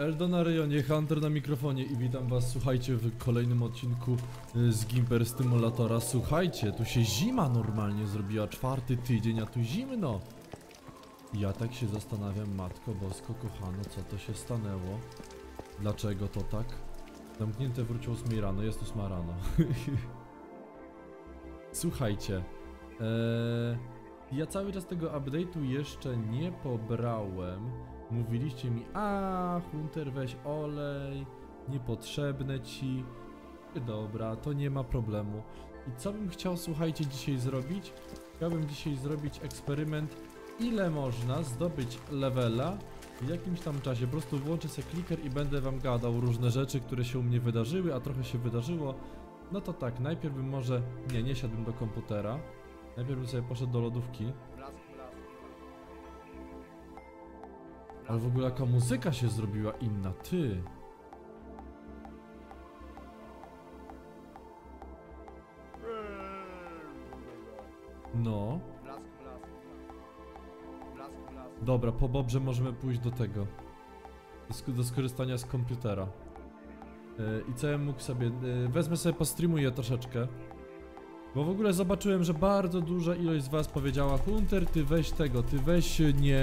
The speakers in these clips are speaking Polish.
Eldo na rejonie, Hunter na mikrofonie i witam was, słuchajcie, w kolejnym odcinku y, z Gimper Stimulatora. Słuchajcie, tu się zima normalnie zrobiła, czwarty tydzień, a tu zimno. Ja tak się zastanawiam, Matko Bosko, kochano, co to się stanęło? Dlaczego to tak? Zamknięte wróciło 8 rano, jest 8 rano. Słuchajcie, eee, ja cały czas tego update'u jeszcze nie pobrałem. Mówiliście mi, a Hunter weź olej, niepotrzebne ci. Dobra, to nie ma problemu. I co bym chciał, słuchajcie, dzisiaj zrobić? Chciałbym dzisiaj zrobić eksperyment, ile można zdobyć levela w jakimś tam czasie. Po prostu włączę sobie clicker i będę wam gadał różne rzeczy, które się u mnie wydarzyły, a trochę się wydarzyło. No to tak, najpierw bym może... Nie, nie siadłbym do komputera. Najpierw bym sobie poszedł do lodówki. Ale w ogóle jaka muzyka się zrobiła inna, ty. No. Dobra, po Bobrze możemy pójść do tego. Do, sk- do skorzystania z komputera. Yy, I co ja mógł sobie... Yy, wezmę sobie, postreamuję troszeczkę. Bo w ogóle zobaczyłem, że bardzo duża ilość z was powiedziała Hunter, ty weź tego, ty weź nie...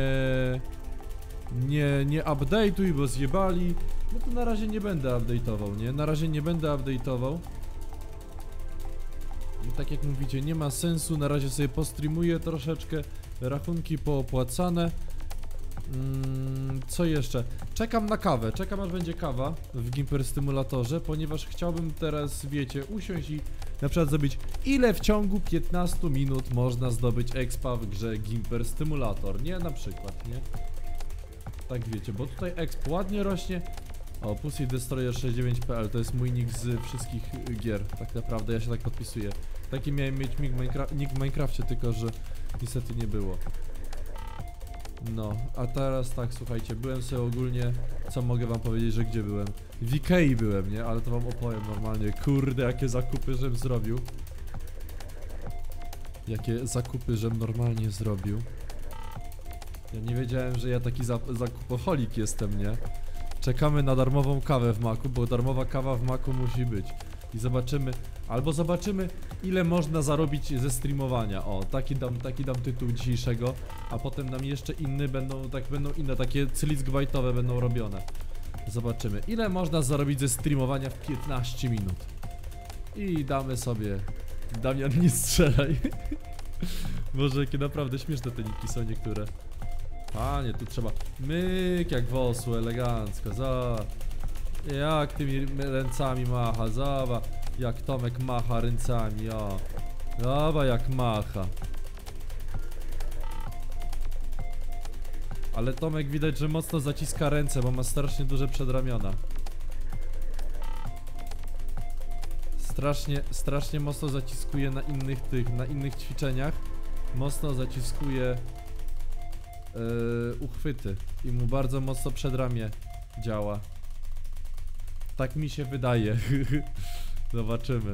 Nie, nie update'uj, bo zjebali. No to na razie nie będę update'ował, nie? Na razie nie będę update'ował. I tak jak mówicie, nie ma sensu, na razie sobie postreamuję troszeczkę, rachunki poopłacane. Mm, co jeszcze? Czekam na kawę, czekam aż będzie kawa w Gimper Stymulatorze, ponieważ chciałbym teraz, wiecie, usiąść i na przykład zrobić ile w ciągu 15 minut można zdobyć expa w grze Gimper Stymulator, nie? Na przykład, nie? Tak wiecie, bo tutaj exp ładnie rośnie. O, Pussy Destroyer 69.pl to jest mój nick z wszystkich gier, tak naprawdę, ja się tak podpisuję. Taki miałem mieć nick w Minecrafcie, tylko że niestety nie było. No, a teraz tak, słuchajcie, byłem sobie ogólnie, co mogę wam powiedzieć, że gdzie byłem? W Ikei byłem, nie? Ale to wam opowiem normalnie, kurde, jakie zakupy żem zrobił. Jakie zakupy żem normalnie zrobił. Ja nie wiedziałem, że ja taki za zakupoholik jestem, nie? Czekamy na darmową kawę w maku, bo darmowa kawa w maku musi być. I zobaczymy, albo zobaczymy ile można zarobić ze streamowania. O, taki dam, taki dam tytuł dzisiejszego, a potem nam jeszcze inny będą, tak będą inne, takie cylickbajtowe będą robione. Zobaczymy, ile można zarobić ze streamowania w 15 minut. I damy sobie... Damian, nie strzelaj. Boże, jakie naprawdę śmieszne te niki są niektóre. Panie, tu trzeba myk jak wosł, elegancko, za. Jak tymi ręcami macha, zawa. Jak Tomek macha ręcami, o. Zawa jak macha. Ale Tomek widać, że mocno zaciska ręce, bo ma strasznie duże przedramiona. Strasznie, strasznie mocno zaciskuje na innych tych, na innych ćwiczeniach. Mocno zaciskuje yy, uchwyty i mu bardzo mocno przedramię działa. Tak mi się wydaje. Zobaczymy.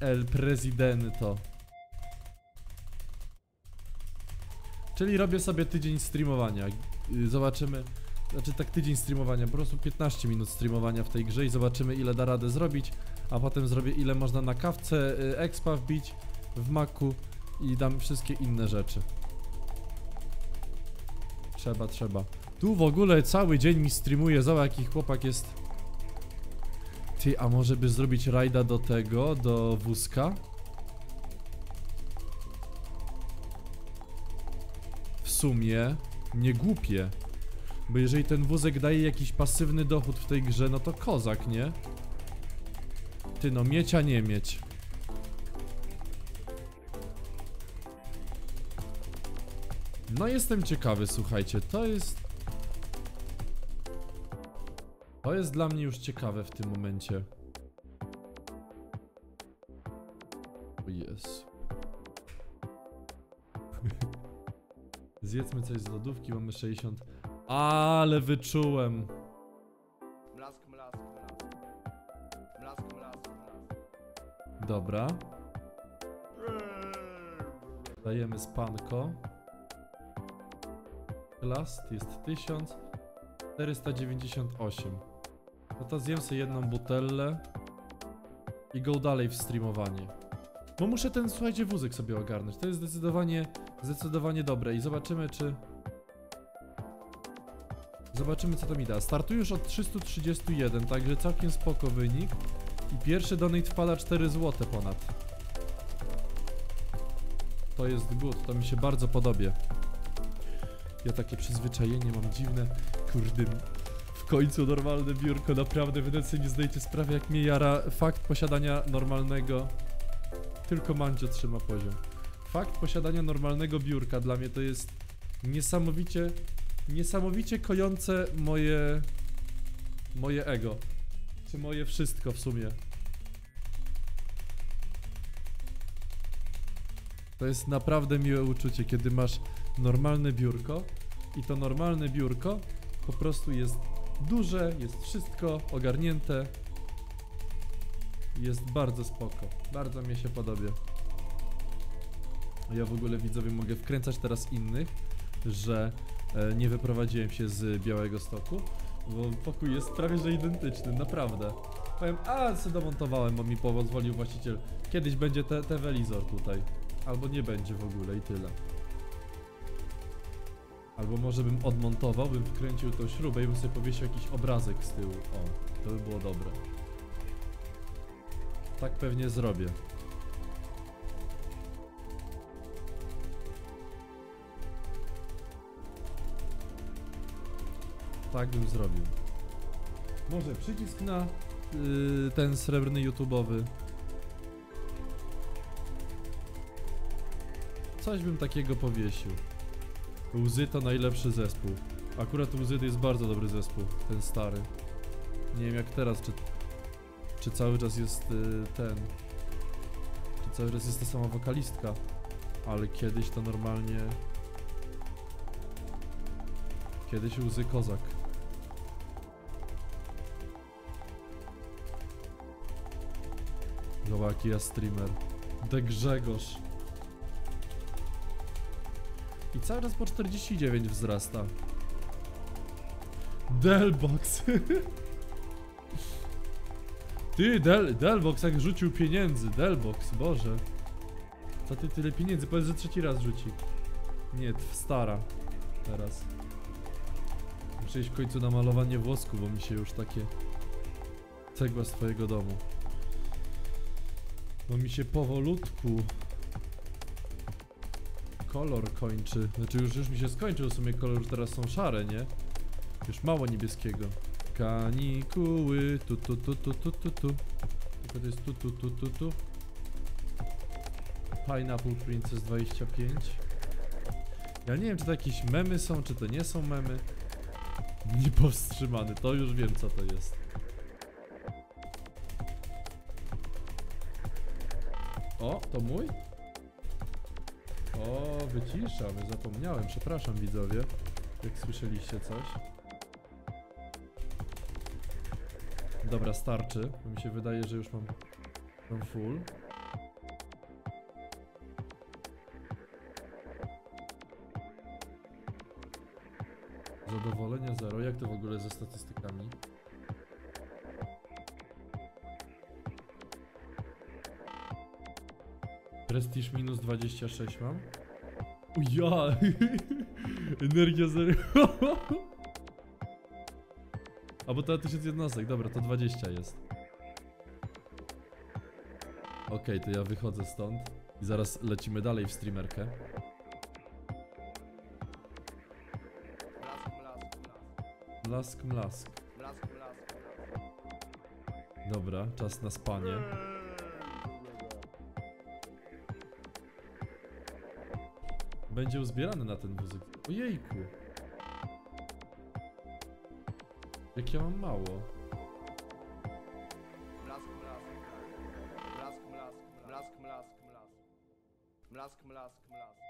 El Presidento. Czyli robię sobie tydzień streamowania. Yy, Zobaczymy. Znaczy tak tydzień streamowania, po prostu 15 minut streamowania w tej grze i zobaczymy ile da radę zrobić, a potem zrobię ile można na kawce yy, expa wbić w maku i dam wszystkie inne rzeczy. Trzeba, trzeba. Tu w ogóle cały dzień mi streamuje, zobacz jaki chłopak jest. Ty, a może by zrobić rajda do tego, do wózka? W sumie nie głupie. Bo jeżeli ten wózek daje jakiś pasywny dochód w tej grze, no to kozak, nie? Ty no, mieć a nie mieć. No jestem ciekawy, słuchajcie, to jest... To jest dla mnie już ciekawe w tym momencie. O Jezu. Zjedzmy coś z lodówki, mamy 60... Ale wyczułem. Blask, blask, blask. Blask, blask, blask. Dobra. Dajemy spanko. Last jest 1000. 498. No to zjem sobie jedną butelę i go dalej w streamowanie. Bo muszę ten, słuchajcie, wózek sobie ogarnąć. To jest zdecydowanie, zdecydowanie dobre i zobaczymy, czy... Zobaczymy, co to mi da. Startuję już od 331, także całkiem spoko wynik. I pierwszy donate wpada 4 zł ponad. To jest good, to mi się bardzo podobie. Ja takie przyzwyczajenie mam dziwne. Kurde, w końcu normalne biurko, naprawdę wy sobie nie zdajecie sprawy jak mnie jara fakt posiadania normalnego... Tylko Mandzio trzyma poziom. Fakt posiadania normalnego biurka dla mnie to jest niesamowicie, niesamowicie kojące moje... moje ego. Czy moje wszystko w sumie. To jest naprawdę miłe uczucie, kiedy masz normalne biurko i to normalne biurko po prostu jest duże, jest wszystko ogarnięte. Jest bardzo spoko. Bardzo mi się podoba. Ja w ogóle widzowie mogę wkręcać teraz innych, że e, nie wyprowadziłem się z Białego Stoku, bo pokój jest prawie że identyczny, naprawdę. Powiem, a co domontowałem, bo mi pozwolił właściciel. Kiedyś będzie te, telewizor tutaj. Albo nie będzie w ogóle i tyle. Albo może bym odmontował, bym wkręcił tą śrubę i bym sobie powiesił jakiś obrazek z tyłu. O, to by było dobre. Tak pewnie zrobię. Tak bym zrobił. Może przycisk na yy, ten srebrny YouTube'owy. Coś bym takiego powiesił. Łzy to najlepszy zespół. Akurat Łzy to jest bardzo dobry zespół, ten stary. Nie wiem jak teraz, czy, czy cały czas jest y, ten. Czy cały czas jest ta sama wokalistka. Ale kiedyś to normalnie. Kiedyś Łzy Kozak. Zobacz jaki ja streamer. De Grzegorz. I cały czas po 49 wzrasta. Delbox. Ty, Del, Delbox jak rzucił pieniędzy. Delbox, Boże. Co ty tyle pieniędzy? Powiedz, że trzeci raz rzuci. Nie, stara. Teraz. Muszę iść w końcu na malowanie włosku, bo mi się już takie... Cegła z twojego domu. Bo mi się powolutku kolor kończy. Znaczy już, już mi się skończył w sumie kolor, teraz są szare, nie? Już mało niebieskiego. Kanikuły, tu tu tu tu tu tu tu. Tylko to jest tu tu tu tu tu. Pineapple Princess 25. Ja nie wiem, czy to jakieś memy są, czy to nie są memy. Niepowstrzymany, to już wiem co to jest. O, to mój? O, wyciszam, zapomniałem, przepraszam widzowie, jak słyszeliście coś. Dobra, starczy, bo mi się wydaje, że już mam, mam full. Zadowolenie zero, jak to w ogóle ze statystykami? Prestiż minus 26 mam. O ja! Energia zero. A bo to 1000 jednostek, dobra, to 20 jest. Okej, to ja wychodzę stąd i zaraz lecimy dalej w streamerkę. Mlask. Mlask, mlask, mlask. Dobra, czas na spanie. Będzie uzbierany na ten wózek. Ojejku. Jak ja mam mało. Mlask, mlask, mlask. Mlask, mlask, mlask. Mlask, mlask, mlask.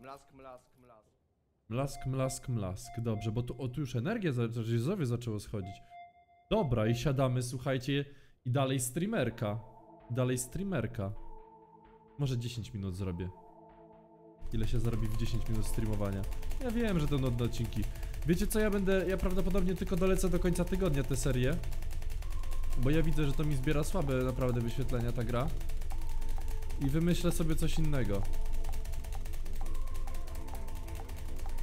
Mlask, mlask, mlask. Mlask, mlask, mlask. Dobrze, bo tu, o, tu już energia zdrowie zaczęło schodzić. Dobra, i siadamy, słuchajcie, i dalej streamerka. Dalej streamerka. Może 10 minut zrobię. Ile się zarobi w 10 minut streamowania? Ja wiem, że to nudne odcinki. Wiecie co, ja będę, ja prawdopodobnie tylko dolecę do końca tygodnia tę serię. Bo ja widzę, że to mi zbiera słabe naprawdę wyświetlenia ta gra. I wymyślę sobie coś innego.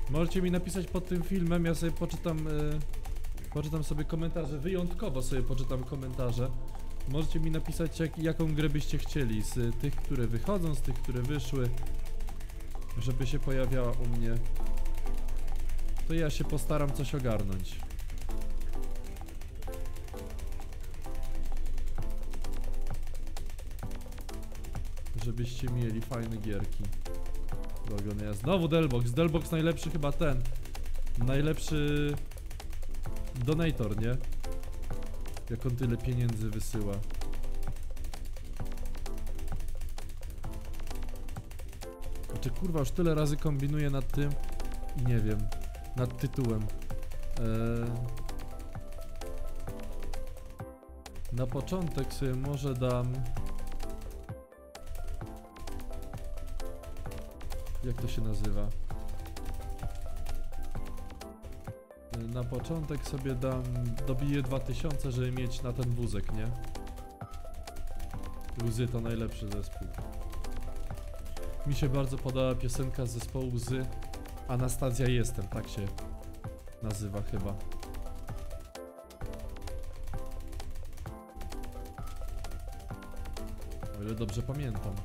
Możecie mi napisać pod tym filmem, ja sobie poczytam, y, poczytam sobie komentarze, wyjątkowo sobie poczytam komentarze. Możecie mi napisać jak, jaką grę byście chcieli, z tych, które wychodzą, z tych, które wyszły, żeby się pojawiała u mnie. To ja się postaram coś ogarnąć. Żebyście mieli fajne gierki. Do. Znowu Delbox. Delbox najlepszy chyba ten. Najlepszy donator, nie? Jak on tyle pieniędzy wysyła. Znaczy kurwa już tyle razy kombinuję nad tym i nie wiem. Nad tytułem. Eee... Na początek sobie może dam. Jak to się nazywa? Eee, Na początek sobie dam. Dobiję 2000, żeby mieć na ten wózek, nie? Łzy to najlepszy zespół. Mi się bardzo podoba piosenka z zespołu Łzy. Anastazja jestem, tak się nazywa chyba. O ile dobrze pamiętam.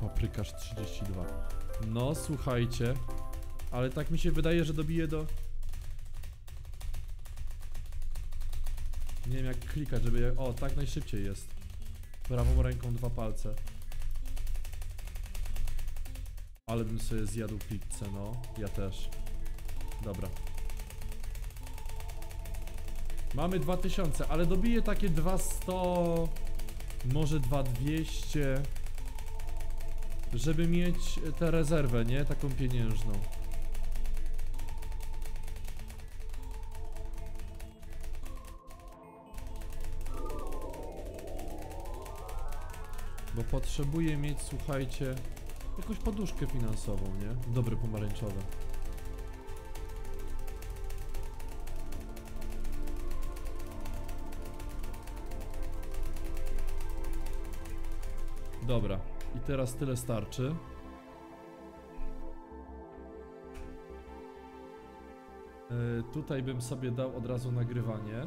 Paprykarz 32. No, słuchajcie. Ale tak mi się wydaje, że dobiję do... Nie wiem jak klikać, żeby... je- O, tak najszybciej jest. Prawą ręką dwa palce. Ale bym sobie zjadł pizzę, no. Ja też. Dobra. Mamy 2000, ale dobiję takie 200... Może 2200... Żeby mieć tę rezerwę, nie? Taką pieniężną. Potrzebuję mieć, słuchajcie, jakąś poduszkę finansową, nie? Dobre pomarańczowe. Dobra, i teraz tyle starczy. Yy, tutaj bym sobie dał od razu nagrywanie.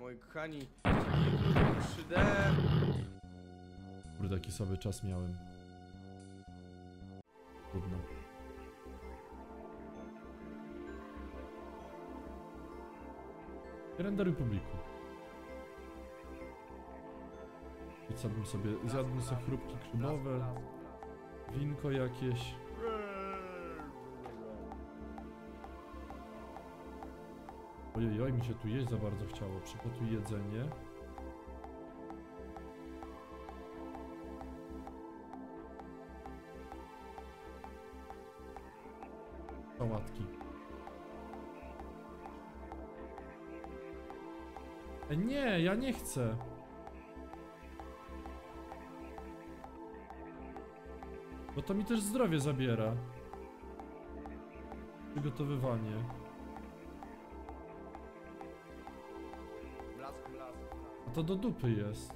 Moi kochani, 3D. Kurde, taki sobie czas miałem. Trudno. Renderuj publiku. I co bym sobie... Zjadłbym sobie chrupki krzymowe, winko jakieś. Ojej, oj, mi się tu jeść za bardzo chciało. Przygotuj jedzenie. pałatki. E, nie, ja nie chcę. Bo to mi też zdrowie zabiera. Przygotowywanie. A to do dupy jest.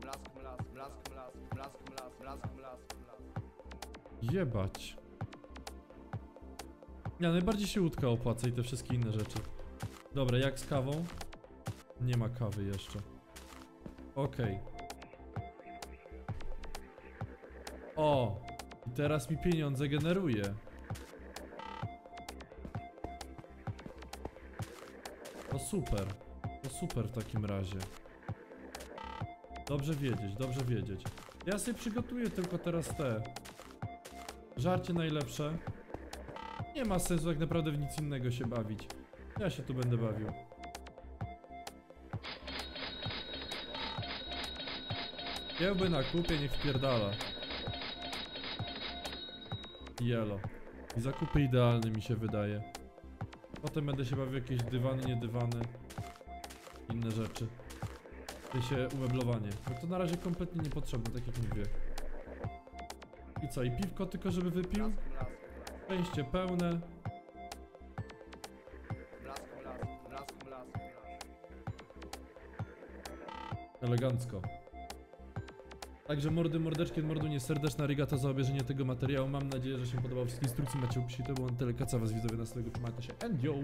Blask, blask, blask, blask, blask, blask, blask, blask. Jebać. Ja najbardziej się łódka opłaca i te wszystkie inne rzeczy. Dobra, jak z kawą? Nie ma kawy jeszcze. Okej. O! I teraz mi pieniądze generuje. To super. To super w takim razie. Dobrze wiedzieć, dobrze wiedzieć. Ja sobie przygotuję tylko teraz te. Żarcie najlepsze. Nie ma sensu tak naprawdę w nic innego się bawić. Ja się tu będę bawił. Kiełby na kupie niech wpierdala. Jelo. I zakupy idealne mi się wydaje. Potem będę się bawił jakieś dywany, nie dywany. inne rzeczy. W się umeblowanie. No to na razie kompletnie niepotrzebne, tak jak mówię. I co, i piwko tylko żeby wypił? Szczęście pełne. Elegancko. Także mordy, mordeczki, od mordu nie serdeczna rigata za obejrzenie tego materiału. Mam nadzieję, że się podobał. Wszystkie instrukcje macie w opisie. To było na tyle. Kaca was widzowie następnego. Trzymajcie się. And yo!